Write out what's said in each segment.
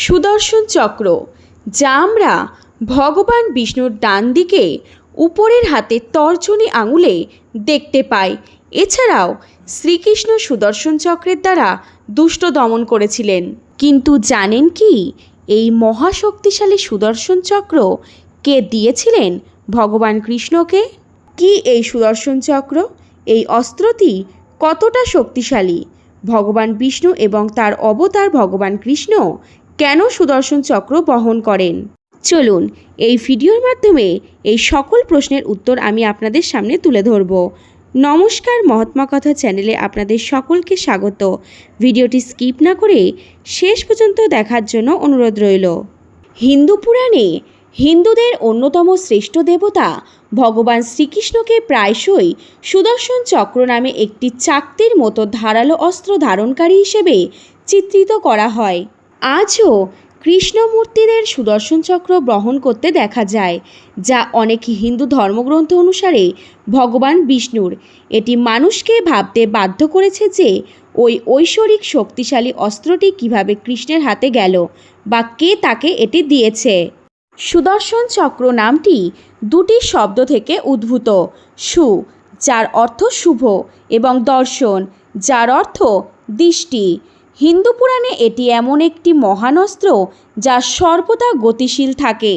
সুদর্শন চক্র, যা আমরা ভগবান বিষ্ণুর ডান দিকে উপরের হাতে তর্জনী আঙুলে দেখতে পাই। এছাড়াও শ্রীকৃষ্ণ সুদর্শন চক্রের দ্বারা দুষ্ট দমন করেছিলেন। কিন্তু জানেন কি, এই মহাশক্তিশালী সুদর্শন চক্র কে দিয়েছিলেন ভগবান কৃষ্ণকে? কি এই সুদর্শন চক্র? এই অস্ত্রটি কতটা শক্তিশালী? ভগবান বিষ্ণু এবং তার অবতার ভগবান কৃষ্ণ কেন সুদর্শন চক্র বহন করেন? চলুন, এই ভিডিওর মাধ্যমে এই সকল প্রশ্নের উত্তর আমি আপনাদের সামনে তুলে ধরব। নমস্কার মহাত্মা কথা চ্যানেলে আপনাদের সকলকে স্বাগত। ভিডিওটি স্কিপ না করে শেষ পর্যন্ত দেখার জন্য অনুরোধ রইল। হিন্দু পুরাণে হিন্দুদের অন্যতম শ্রেষ্ঠ দেবতা ভগবান শ্রীকৃষ্ণকে প্রায়শই সুদর্শন চক্র নামে একটি চাকতির মতো ধারালো অস্ত্র ধারণকারী হিসেবে চিত্রিত করা হয়। আজও কৃষ্ণমূর্তিদের সুদর্শন চক্র বহন করতে দেখা যায়, যা অনেক হিন্দু ধর্মগ্রন্থ অনুসারে ভগবান বিষ্ণুর। এটি মানুষকে ভাবতে বাধ্য করেছে যে ওই ঐশ্বরিক শক্তিশালী অস্ত্রটি কীভাবে কৃষ্ণের হাতে গেল বা কে তাকে এটি দিয়েছে। সুদর্শন চক্র নামটি দুটি শব্দ থেকে উদ্ভূত, সু, যার অর্থ শুভ, এবং দর্শন, যার অর্থ দৃষ্টি। হিন্দু পুরাণে এটি এমন একটি মহান অস্ত্র যা সর্বদা গতিশীল থাকে।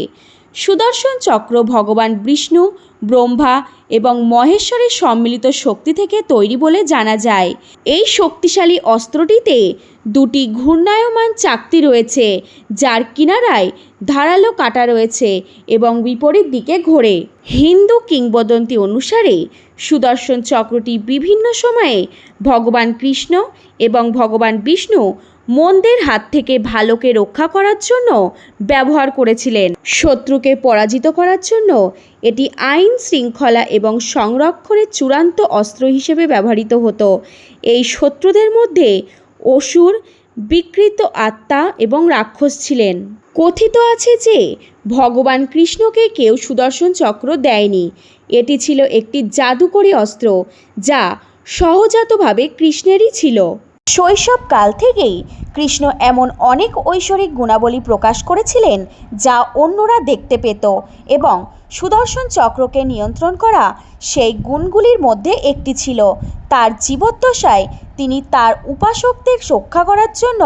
সুদর্শন চক্র ভগবান বিষ্ণু, ব্রহ্মা এবং মহেশ্বরের সম্মিলিত শক্তি থেকে তৈরি বলে জানা যায়। এই শক্তিশালী অস্ত্রটিতে দুটি ঘূর্ণায়মান চাকতি রয়েছে, যার কিনারায় ধারালো কাটা রয়েছে এবং বিপরীত দিকে ঘোরে। হিন্দু কিংবদন্তি অনুসারে সুদর্শন চক্রটি বিভিন্ন সময়ে ভগবান কৃষ্ণ এবং ভগবান বিষ্ণু মন্দের হাত থেকে ভালোকে রক্ষা করার জন্য ব্যবহার করেছিলেন। শত্রুকে পরাজিত করার জন্য এটি আইন শৃঙ্খলা এবং সংরক্ষণের চূড়ান্ত অস্ত্র হিসেবে ব্যবহৃত হতো। এই শত্রুদের মধ্যে অসুর, বিকৃত আত্মা এবং রাক্ষস ছিলেন। কথিত আছে যে, ভগবান কৃষ্ণকে কেউ সুদর্শন চক্র দেয়নি। এটি ছিল একটি জাদুকরী অস্ত্র, যা সহজাতভাবে কৃষ্ণেরই ছিল। শৈশবকাল থেকেই কৃষ্ণ এমন অনেক ঐশ্বরিক গুণাবলী প্রকাশ করেছিলেন যা অন্যরা দেখতে পেত এবং সুদর্শন চক্রকে নিয়ন্ত্রণ করা সেই গুণগুলির মধ্যে একটি ছিল। তার জীবদ্দশায় তিনি তার উপাসকদের রক্ষা করার জন্য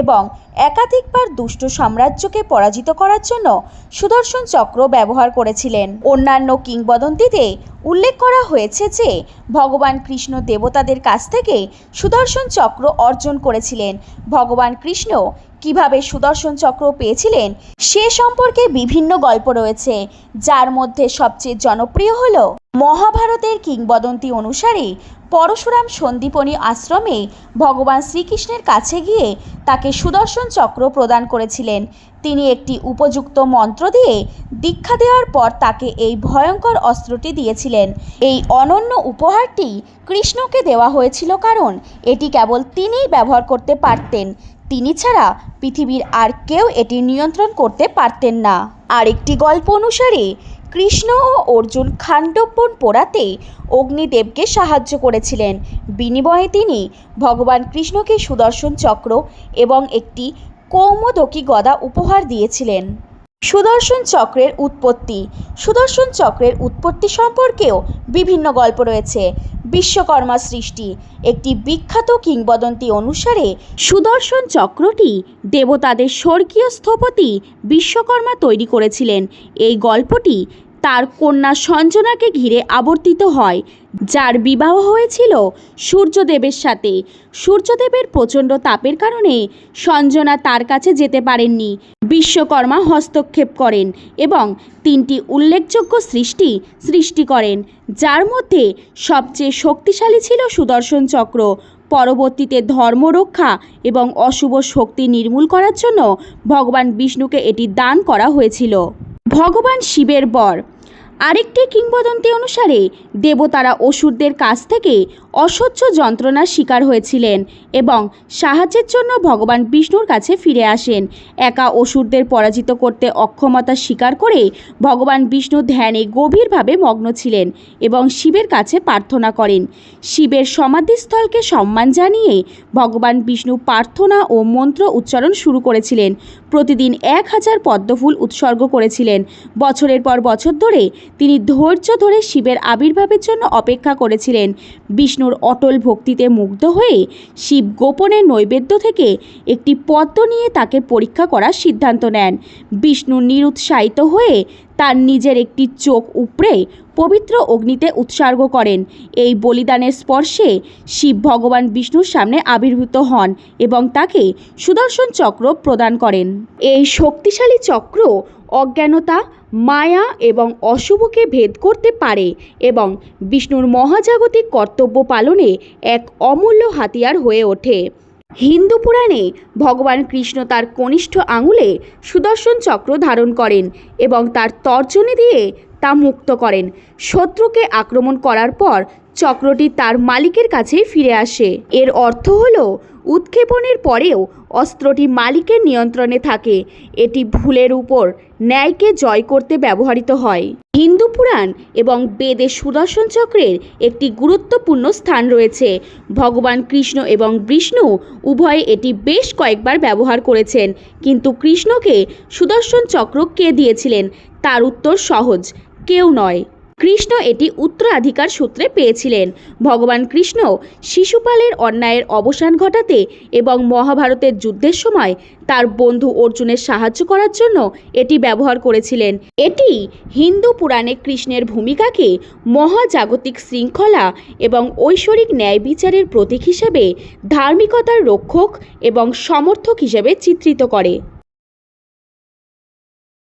এবং একাধিকবার দুষ্ট সাম্রাজ্যকে পরাজিত করার জন্য সুদর্শন চক্র ব্যবহার করেছিলেন। অন্যান্য কিংবদন্তিতে উল্লেখ করা হয়েছে যে, ভগবান কৃষ্ণ দেবতাদের কাছ থেকে সুদর্শন চক্র অর্জন করেছিলেন। ভগবান কৃষ্ণ কীভাবে সুদর্শন চক্র পেয়েছিলেন সে সম্পর্কে বিভিন্ন গল্প রয়েছে। যার মধ্যে সবচেয়ে জনপ্রিয় হল মহাভারতের কিংবদন্তি অনুসারে পরশুরাম সন্দীপনী আশ্রমে ভগবান শ্রীকৃষ্ণের কাছে গিয়ে তাকে সুদর্শন চক্র প্রদান করেছিলেন। তিনি একটি উপযুক্ত মন্ত্র দিয়ে দীক্ষা দেওয়ার পর তাকে এই ভয়ঙ্কর অস্ত্রটি দিয়েছিলেন। এই অনন্য উপহারটি কৃষ্ণকে দেওয়া হয়েছিল কারণ এটি কেবল তিনিই ব্যবহার করতে পারতেন। তিনি ছাড়া পৃথিবীর আর কেউ এটি নিয়ন্ত্রণ করতে পারতেন না। আরেকটি গল্প অনুসারে কৃষ্ণ ও অর্জুন খাণ্ডবন পোড়াতে অগ্নিদেবকে সাহায্য করেছিলেন। বিনিময়ে তিনি ভগবান কৃষ্ণকে সুদর্শন চক্র এবং একটি কৌমদকী গদা উপহার দিয়েছিলেন। সুদর্শন চক্রের উৎপত্তি। সুদর্শন চক্রের উৎপত্তি সম্পর্কেও বিভিন্ন গল্প রয়েছে। বিশ্বকর্মা সৃষ্টি একটি বিখ্যাত কিংবদন্তি অনুসারে সুদর্শন চক্রটি দেবতাদের স্বর্গীয় স্থপতি বিশ্বকর্মা তৈরি করেছিলেন। এই গল্পটি তার কন্যা সঞ্জনাকে ঘিরে আবর্তিত হয়, যার বিবাহ হয়েছিল সূর্যদেবের সাথে। সূর্যদেবের প্রচণ্ড তাপের কারণে সঞ্জনা তার কাছে যেতে পারেননি। বিশ্বকর্মা হস্তক্ষেপ করেন এবং তিনটি উল্লেখযোগ্য সৃষ্টি সৃষ্টি করেন, যার মধ্যে সবচেয়ে শক্তিশালী ছিল সুদর্শন চক্র। পরবর্তীতে ধর্ম রক্ষা এবং অশুভ শক্তি নির্মূল করার জন্য ভগবান বিষ্ণুকে এটি দান করা হয়েছিল। ভগবান শিবের বর আরেকটি কিংবদন্তি অনুসারে দেবতারা অসুরদের কাছ থেকে অসহ্য যন্ত্রণার শিকার হয়েছিলেন এবং সাহায্যের জন্য ভগবান বিষ্ণুর কাছে ফিরে আসেন। একা অসুরদের পরাজিত করতে অক্ষমতা স্বীকার করে ভগবান বিষ্ণু ধ্যানে গভীরভাবে মগ্ন ছিলেন এবং শিবের কাছে প্রার্থনা করেন। শিবের সমাধিস্থলকে সম্মান জানিয়ে ভগবান বিষ্ণু প্রার্থনা ও মন্ত্র উচ্চারণ শুরু করেছিলেন। প্রতিদিন এক হাজার পদ্মফুল উৎসর্গ করেছিলেন। বছরের পর বছর ধরে তিনি ধৈর্য ধরে শিবের আবির্ভাবের জন্য অপেক্ষা করেছিলেন। বিষ্ণুর অটল ভক্তিতে মুগ্ধ হয়ে শিব গোপনে নৈবেদ্য থেকে একটি পদ্ম নিয়ে তাকে পরীক্ষা করার সিদ্ধান্ত নেন। বিষ্ণু নিরুৎসাহিত হয়ে তার নিজের একটি চোখ উপড়ে পবিত্র অগ্নিতে উৎসর্গ করেন। এই বলিদানের স্পর্শে শিব ভগবান বিষ্ণুর সামনে আবির্ভূত হন এবং তাকে সুদর্শন চক্র প্রদান করেন। এই শক্তিশালী চক্র অজ্ঞানতা, মায়া এবং অশুভকে ভেদ করতে পারে এবং বিষ্ণুর মহাজাগতিক কর্তব্য পালনে এক অমূল্য হাতিয়ার হয়ে ওঠে। হিন্দু পুরাণে ভগবান কৃষ্ণ তার কনিষ্ঠ আঙুলে সুদর্শন চক্র ধারণ করেন এবং তার তর্জনী দিয়ে তা মুক্ত করেন। শত্রুকে আক্রমণ করার পর চক্রটি তার মালিকের কাছেই ফিরে আসে। এর অর্থ হল, উৎক্ষেপণের পরেও অস্ত্রটি মালিকের নিয়ন্ত্রণে থাকে। এটি ভুলের উপর ন্যায়কে জয় করতে ব্যবহৃত হয়। হিন্দু পুরাণ এবং বেদে সুদর্শন চক্রের একটি গুরুত্বপূর্ণ স্থান রয়েছে। ভগবান কৃষ্ণ এবং বিষ্ণু উভয়ে এটি বেশ কয়েকবার ব্যবহার করেছেন, কিন্তু কৃষ্ণকে সুদর্শন চক্র কে দিয়েছিলেন, তার উত্তর সহজ, কেউ নয়। কৃষ্ণ এটি উত্তরাধিকার সূত্রে পেয়েছিলেন। ভগবান কৃষ্ণ শিশুপালের অন্যায়ের অবসান ঘটাতে এবং মহাভারতের যুদ্ধের সময় তার বন্ধু অর্জুনের সাহায্য করার জন্য এটি ব্যবহার করেছিলেন। এটি হিন্দু পুরাণে কৃষ্ণের ভূমিকাকে মহাজাগতিক শৃঙ্খলা এবং ঐশ্বরিক ন্যায় বিচারের প্রতীক হিসেবে ধার্মিকতার রক্ষক এবং সমর্থক হিসেবে চিত্রিত করে।